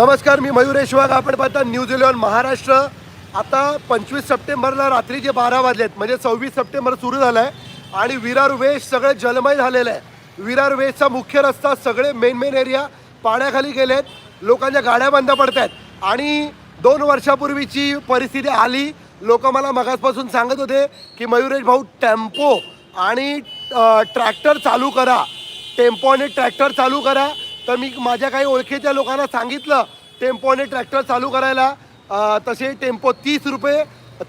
नमस्कार मी मयुरेश वाघ आपण पाहता न्यूज इलेव्हन महाराष्ट्र. आता पंचवीस सप्टेंबरला रात्रीचे बारा वाजलेत म्हणजे सव्वीस सप्टेंबर सुरू झालं आहे आणि विरार वेश सगळे जलमय झालेलं आहे विरार वेशचा मुख्य रस्ता सगळे मेन मेन एरिया पाण्याखाली गेले आहेत लोकांच्या गाड्या बंद पडत आहेत आणि दोन वर्षापूर्वीची परिस्थिती आली. लोक मला मगासपासून सांगत होते की मयुरेश भाऊ टेम्पो आणि ट्रॅक्टर चालू करा. टेम्पो आणि ट्रॅक्टर चालू करा. तर मी माझ्या काही ओळखीच्या लोकांना सांगितलं टेम्पोने ट्रॅक्टर चालू करायला. तसे टेम्पो तीस रुपये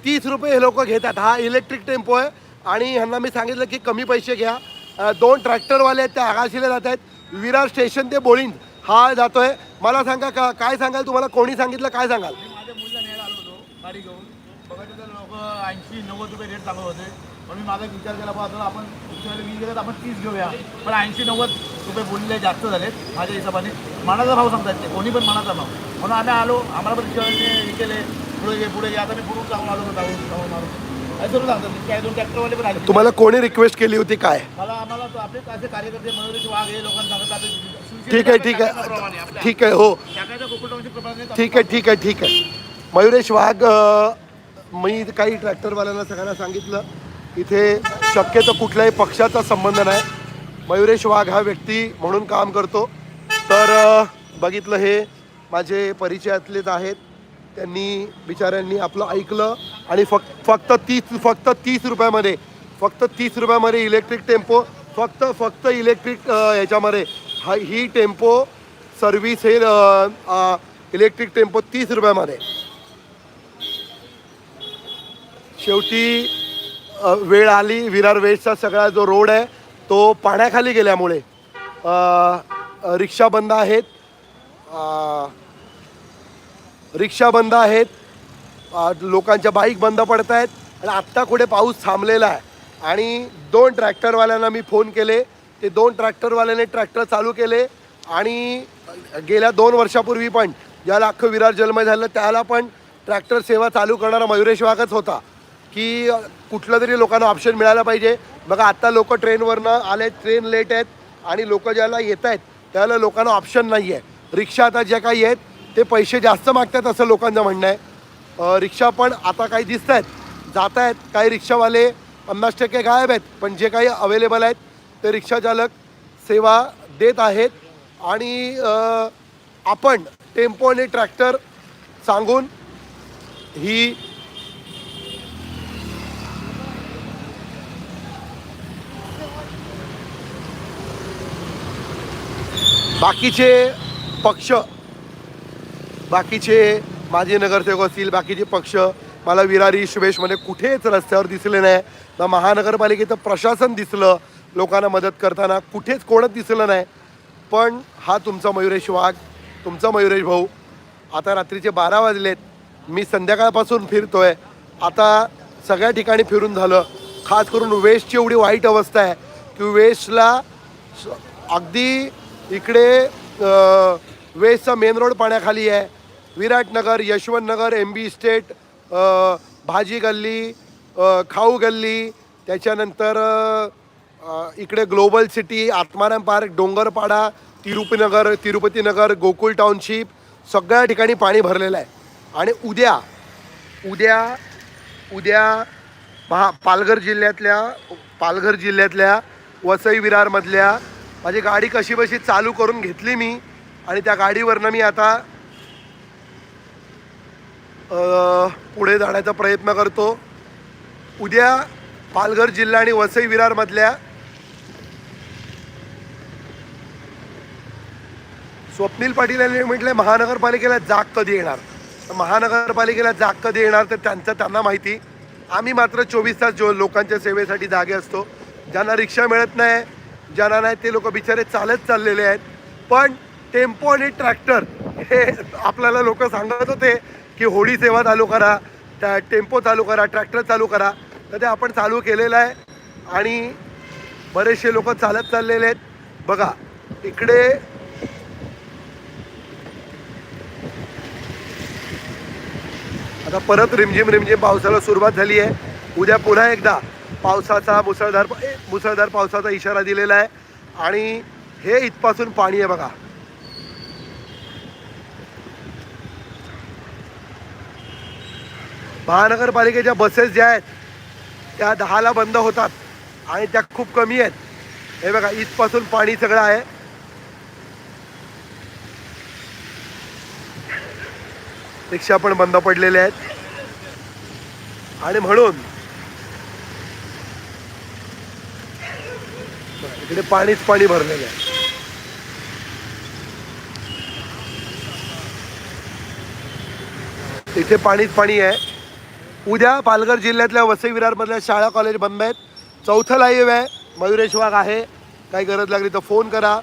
तीस रुपये हे लोक घेतात. हा इलेक्ट्रिक टेम्पो आहे. आणि ह्यांना मी सांगितलं की कमी पैसे घ्या. दोन ट्रॅक्टरवाले आहेत त्या आगाशीला जात आहेत. विरार स्टेशन ते बोळींद हा जातो आहे मला सांगा का काय सांगाल तुम्हाला? कोणी सांगितलं? काय सांगाल? माझ्या मुलीला न्यायला आलो होतो गाडी घेऊन. बघा लोक ऐंशी नव्वद रुपये रेट चालू होते. पण मी माझा विचार केला आता आपण वेळी वीस घेतात आपण तीस घेऊया. पण ऐंशी नव्वद रुपये बोलले जास्त झालेत माझ्या हिशोबाने. मनाचा भाव सांगतात ते कोणी पण मनाचा भाव. म्हणून आम्ही आलो आम्हाला पण रिक्षावाल्याने हे केले पुढे घे पुढे घे आता मी पुढून जाऊन आलो जाऊन जाऊन मारून असं सांगतात काय दोन ट्रॅक्टरवाले पण आले. तुम्हाला कोणी रिक्वेस्ट केली होती काय? मला आम्हाला तो आपले असे कार्यकर्ते मनोरेश वाघ हे लोकांना सांगतात आपले ठीक आहे ठीक आहे. ठीक आहे हो. ठीक आहे ठीक आहे ठीक आहे. मयुरेश वाघ मी काही ट्रॅक्टरवाल्यांना सगळ्यांना सांगितलं. इथे शक्यतो कुठल्याही पक्षाचा संबंध नाही. मयुरेश वाघ हा व्यक्ती म्हणून काम करतो. तर बघितलं हे माझे परिचयातलेच आहेत. त्यांनी बिचाऱ्यांनी आपलं ऐकलं आणि फक्त फक्त तीस फक्त तीस रुपयामध्ये फक्त तीस रुपयामध्ये इलेक्ट्रिक टेम्पो फक्त फक्त इलेक्ट्रिक याच्यामध्ये हा ही टेम्पो सर्व्हिस हे इलेक्ट्रिक टेम्पो तीस रुपयामध्ये. शेवटी वेळ आली विरार वेस्टचा सगळा जो रोड आहे तो पाण्याखाली गेल्यामुळे रिक्षा बंद आहेत. रिक्षा बंद आहेत. लोकांच्या बाईक बंद पडत आहेत. आणि आत्ता कुठे पाऊस थांबलेला आहे. आणि दोन ट्रॅक्टरवाल्यांना मी फोन केले. ते दोन ट्रॅक्टरवाल्याने ट्रॅक्टर चालू केले. आणि गेल्या दोन वर्षापूर्वी पण ज्याला अख्खं विरार जन्म झालं त्याला पण ट्रॅक्टर सेवा चालू करणारा मयुरेश वाघच होता. की कुठलं तरी लोकांना ऑप्शन मिळायला पाहिजे. बघा आत्ता लोक ट्रेनवरनं आले ट्रेन लेट आहेत आणि लोक ज्याला येत आहेत त्याला लोकांना ऑप्शन नाही आहे रिक्षा आता ज्या काही आहेत ते पैसे जास्त मागतात असं लोकांचं म्हणणं आहे. रिक्षा पण आता काही दिसत आहेत जात आहेत काही रिक्षावाले पन्नास टक्के गायब आहेत पण जे काही अवेलेबल आहेत ते रिक्षाचालक सेवा देत आहेत. आणि आपण टेम्पो आणि ट्रॅक्टर सांगून ही बाकीचे पक्ष बाकीचे माजी नगरसेवक असतील बाकीचे पक्ष मला विरारी शुभेशमध्ये कुठेच रस्त्यावर दिसले नाही. ना महानगरपालिकेचं प्रशासन दिसलं लोकांना मदत करताना कुठेच कोणच दिसलं नाही. पण हा तुमचा मयुरेश वाघ तुमचा मयुरेश भाऊ आता रात्रीचे बारा वाजलेत. मी संध्याकाळपासून फिरतो आहे आता सगळ्या ठिकाणी फिरून झालं. खास करून वेस्टची एवढी वाईट अवस्था आहे की वेस्टला अगदी इकडे अ, वेस्टचा मेन रोड पाण्याखाली आहे. Viratnagar Yashwantnagar M B estate भाजी गल्ली खाऊ गल्ली त्याच्यानंतर इकडे global city Atmaram park Dongarpada Tirupatinagar Tirupatinagar Gokul township सगळ्या ठिकाणी पाणी भरलेलं आहे. आणि उद्या उद्या उद्या महा पालघर जिल्ह्यातल्या पालघर जिल्ह्यातल्या वसई विरारमधल्या माझी गाडी कशी बशी चालू करून घेतली मी आणि त्या गाडीवरनं मी आता पुढे जाण्याचा प्रयत्न करतो. उद्या पालघर जिल्हा आणि वसई विरारमधल्या स्वप्नील पाटील यांनी म्हटलं महानगरपालिकेला जाग कधी येणार? तर महानगरपालिकेला जाग कधी येणार तर त्यांचं त्यांना माहिती. आम्ही मात्र चोवीस तास जो लोकांच्या सेवेसाठी जागे असतो. ज्यांना रिक्षा मिळत नाही ज्यांना नाही ते लोक बिचारे चालत चाललेले आहेत. पण टेम्पो आणि ट्रॅक्टर हे आपल्याला लोक सांगत होते की होडी सेवा चालू करा त्या टेम्पो चालू करा ट्रॅक्टर चालू करा. तर ते आपण चालू केलेलं आहे आणि बरेचसे लोक चालत चाललेले आहेत. बघा इकडे आता परत रिमझिम रिमझिम पावसाला सुरुवात झाली आहे. उद्या पुन्हा एकदा पावसाचा मुसळधार मुसळधार पावसाचा इशारा दिलेला आहे. आणि हे इथपासून पाणी आहे बघा. महानगरपालिकेच्या बसेस ज्या आहेत त्या दहाला बंद होतात आणि त्या खूप कमी आहेत. हे बघा इथपासून पाणी सगळं आहे. रिक्षा पण बंद पडलेल्या आहेत. आणि म्हणून इकडे पाणीच पाणी भरलेलं आहे. इथे पाणीच पाणी आहे. उद्या पालघर जिल्ह्यातल्या वसई विरारमधल्या शाळा कॉलेज बंद आहेत. चौथं लाईव्ह आहे. मयुरेश वाघ आहे. काही गरज लागली तर फोन करा.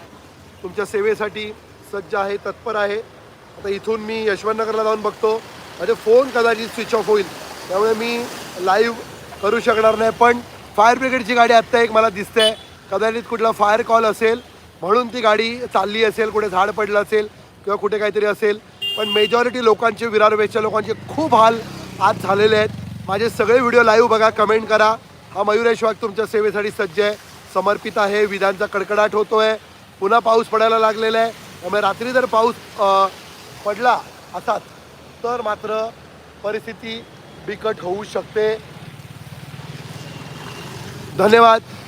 तुमच्या सेवेसाठी सज्ज आहे तत्पर आहे. आता इथून मी यशवंतनगरला जाऊन बघतो. म्हणजे फोन कदाचित स्विच ऑफ होईल. त्यामुळे मी लाईव्ह करू शकणार नाही. पण फायर ब्रिगेडची गाडी आत्ता एक मला दिसते. कदाचित कुठला फायर कॉल असेल म्हणून ती गाडी चालली असेल कुठे झाड पडलं असेल किंवा कुठे काहीतरी असेल. पण मेजॉरिटी लोकांचे विरार वेस्टच्या लोकांचे खूप हाल आज झालेले आहेत. माझे सगळे व्हिडिओ लाईव्ह बघा कमेंट करा. हा मयुरेश वाघ तुमच्या सेवेसाठी सज्ज आहे. समर्पित आहे. विधानचा कडकडाट होतो आहे पुन्हा पाऊस पडायला लागलेला आहे. त्यामुळे रात्री जर पाऊस पडला असाच तर मात्र परिस्थिती बिकट होऊ शकते. धन्यवाद.